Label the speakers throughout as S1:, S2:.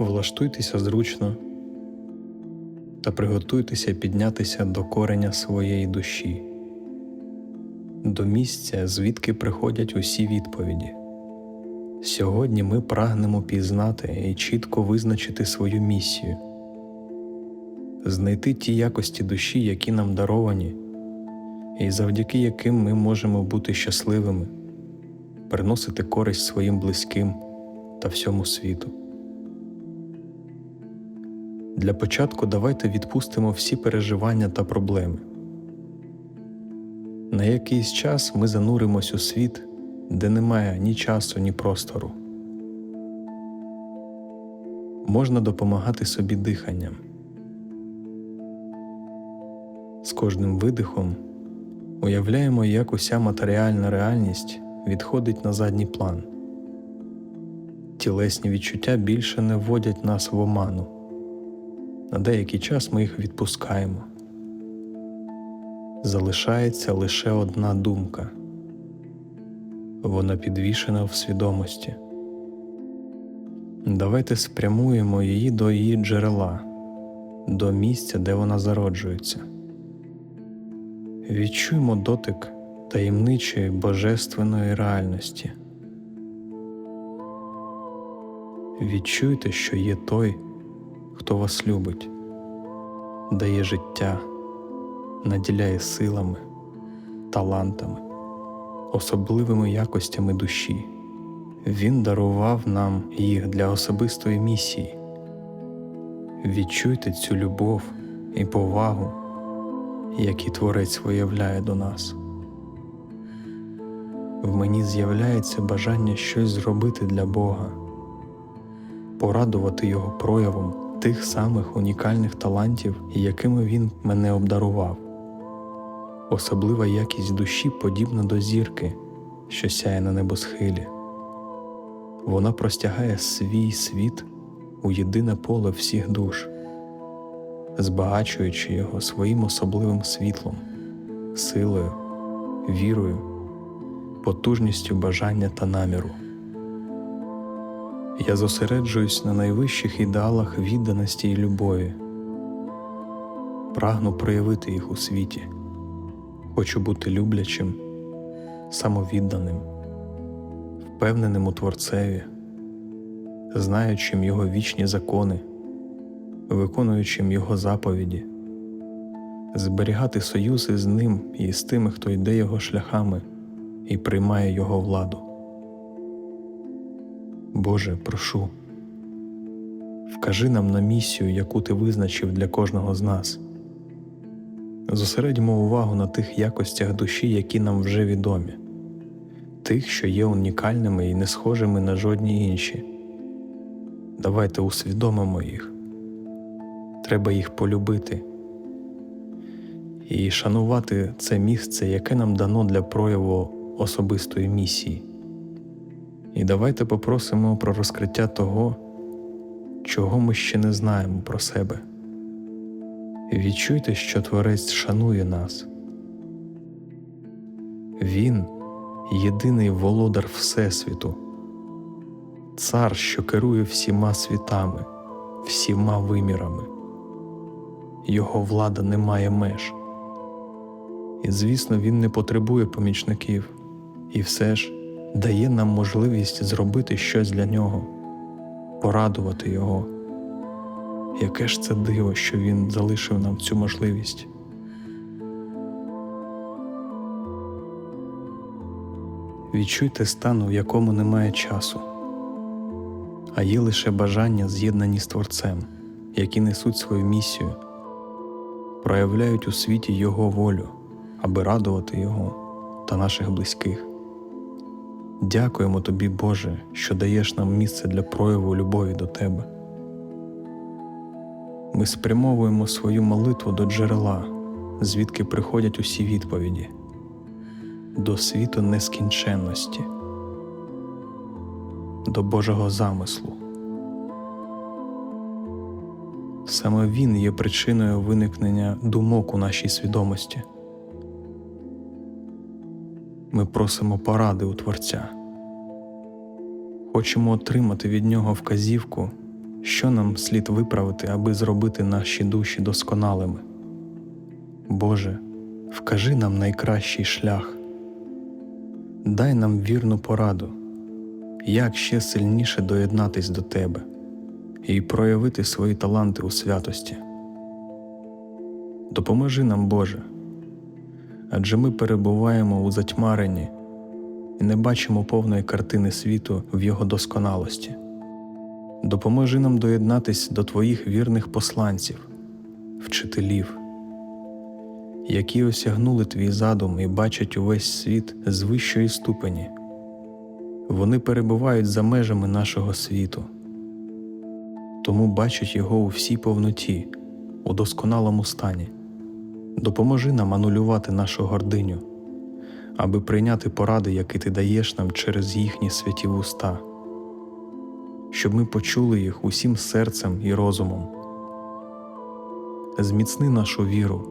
S1: Влаштуйтеся зручно та приготуйтеся піднятися до кореня своєї душі, до місця, звідки приходять усі відповіді. Сьогодні ми прагнемо пізнати і чітко визначити свою місію, знайти ті якості душі, які нам даровані, і завдяки яким ми можемо бути щасливими, приносити користь своїм близьким та всьому світу. Для початку давайте відпустимо всі переживання та проблеми. На якийсь час ми зануримось у світ, де немає ні часу, ні простору. Можна допомагати собі диханням. З кожним видихом уявляємо, як уся матеріальна реальність відходить на задній план. Тілесні відчуття більше не вводять нас в оману. На деякий час ми їх відпускаємо. Залишається лише одна думка. Вона підвішена в свідомості. Давайте спрямуємо її до її джерела, до місця, де вона зароджується. Відчуємо дотик таємничої божественної реальності. Відчуйте, що є той, хто вас любить, дає життя, наділяє силами, талантами, особливими якостями душі. Він дарував нам їх для особистої місії. Відчуйте цю любов і повагу, які Творець виявляє до нас. В мені з'являється бажання щось зробити для Бога, порадувати Його проявом тих самих унікальних талантів, якими Він мене обдарував. Особлива якість душі подібна до зірки, що сяє на небосхилі. Вона простягає свій світ у єдине поле всіх душ, збагачуючи його своїм особливим світлом, силою, вірою, потужністю бажання та наміру. Я зосереджуюсь на найвищих ідеалах відданості і любові, прагну проявити їх у світі, хочу бути люблячим, самовідданим, впевненим у Творцеві, знаючим Його вічні закони, виконуючим Його заповіді, зберігати союзи з ним і з тими, хто йде Його шляхами і приймає Його владу. Боже, прошу, вкажи нам на місію, яку Ти визначив для кожного з нас. Зосередьмо увагу на тих якостях душі, які нам вже відомі, тих, що є унікальними і не схожими на жодні інші. Давайте усвідомимо їх. Треба їх полюбити і шанувати це місце, яке нам дано для прояву особистої місії. І давайте попросимо про розкриття того, чого ми ще не знаємо про себе. Відчуйте, що Творець шанує нас. Він єдиний володар Всесвіту, цар, що керує всіма світами, всіма вимірами. Його влада не має меж. І, звісно, він не потребує помічників, і все ж дає нам можливість зробити щось для нього, порадувати Його. Яке ж це диво, що Він залишив нам цю можливість. Відчуйте стан, у якому немає часу, а є лише бажання з'єднані з Творцем, які несуть свою місію, проявляють у світі Його волю, аби радувати Його та наших близьких. Дякуємо тобі, Боже, що даєш нам місце для прояву любові до Тебе. Ми спрямовуємо свою молитву до джерела, звідки приходять усі відповіді, до світу нескінченності, до Божого замислу. Саме Він є причиною виникнення думок у нашій свідомості. Ми просимо поради у Творця. Хочемо отримати від Нього вказівку, що нам слід виправити, аби зробити наші душі досконалими. Боже, вкажи нам найкращий шлях, дай нам вірну пораду, як ще сильніше доєднатись до Тебе і проявити свої таланти у святості. Допоможи нам, Боже, адже ми перебуваємо у затьмаренні і не бачимо повної картини світу в його досконалості. Допоможи нам доєднатись до Твоїх вірних посланців, вчителів, які осягнули твій задум і бачать увесь світ з вищої ступені. Вони перебувають за межами нашого світу, тому бачать його у всій повноті, у досконалому стані. Допоможи нам анулювати нашу гординю, аби прийняти поради, які ти даєш нам через їхні святі вуста, щоб ми почули їх усім серцем і розумом. Зміцни нашу віру,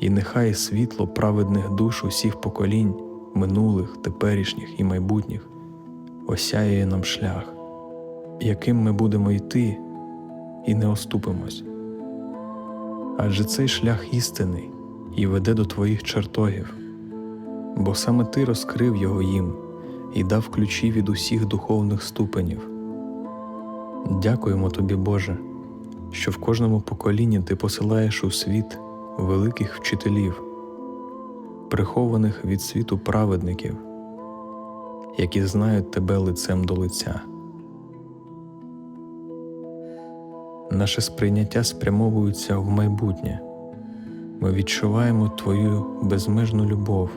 S1: і нехай світло праведних душ усіх поколінь, минулих, теперішніх і майбутніх, осяяє нам шлях, яким ми будемо йти і не оступимось адже цей шлях істинний і веде до твоїх чертогів, бо саме ти розкрив його їм і дав ключі від усіх духовних ступенів. Дякуємо тобі, Боже, що в кожному поколінні ти посилаєш у світ великих вчителів, прихованих від світу праведників, які знають тебе лицем до лиця. Наше сприйняття спрямовується в майбутнє. Ми відчуваємо Твою безмежну любов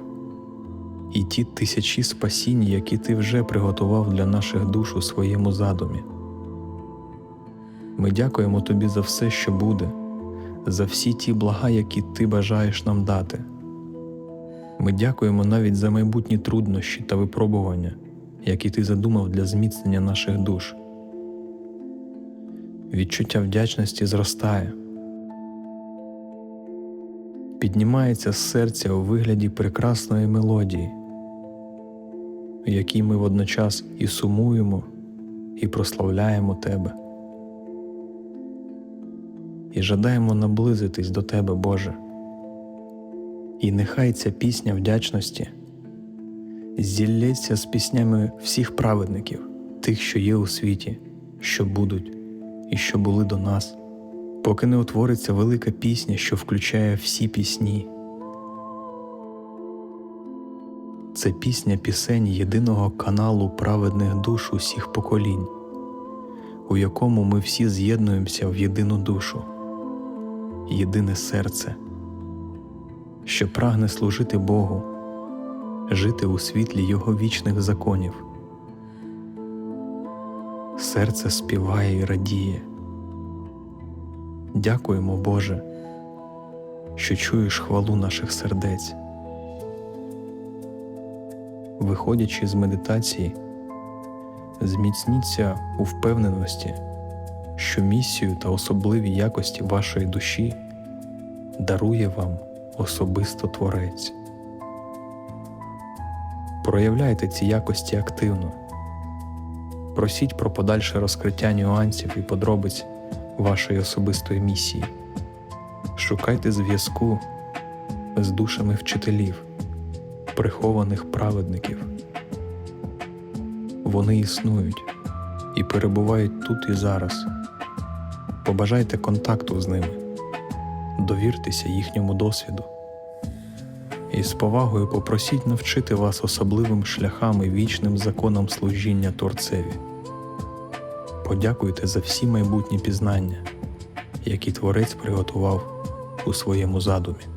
S1: і ті тисячі спасінь, які Ти вже приготував для наших душ у своєму задумі. Ми дякуємо Тобі за все, що буде, за всі ті блага, які Ти бажаєш нам дати. Ми дякуємо навіть за майбутні труднощі та випробування, які ти задумав для зміцнення наших душ відчуття вдячності зростає, піднімається з серця у вигляді прекрасної мелодії, в якій ми водночас і сумуємо, і прославляємо Тебе, і жадаємо наблизитись до Тебе, Боже. І нехай ця пісня вдячності зілється з піснями всіх праведників, тих, що є у світі, що будуть і що були до нас, поки не утвориться велика пісня, що включає всі пісні. Це пісня пісень єдиного каналу праведних душ усіх поколінь, у якому ми всі з'єднуємося в єдину душу, єдине серце, що прагне служити Богу, жити у світлі Його вічних законів серце співає і радіє. Дякуємо, Боже, що чуєш хвалу наших сердець. Виходячи з медитації, зміцніться у впевненості, що місію та особливі якості вашої душі дарує вам особисто Творець. Проявляйте ці якості активно просіть про подальше розкриття нюансів і подробиць вашої особистої місії. Шукайте зв'язку з душами вчителів, прихованих праведників. Вони існують і перебувають тут і зараз. Побажайте контакту з ними, довіртеся їхньому досвіду і з повагою попросіть навчити вас особливим шляхам і вічним законам служіння Творцеві. Подякуйте за всі майбутні пізнання, які Творець приготував у своєму задумі.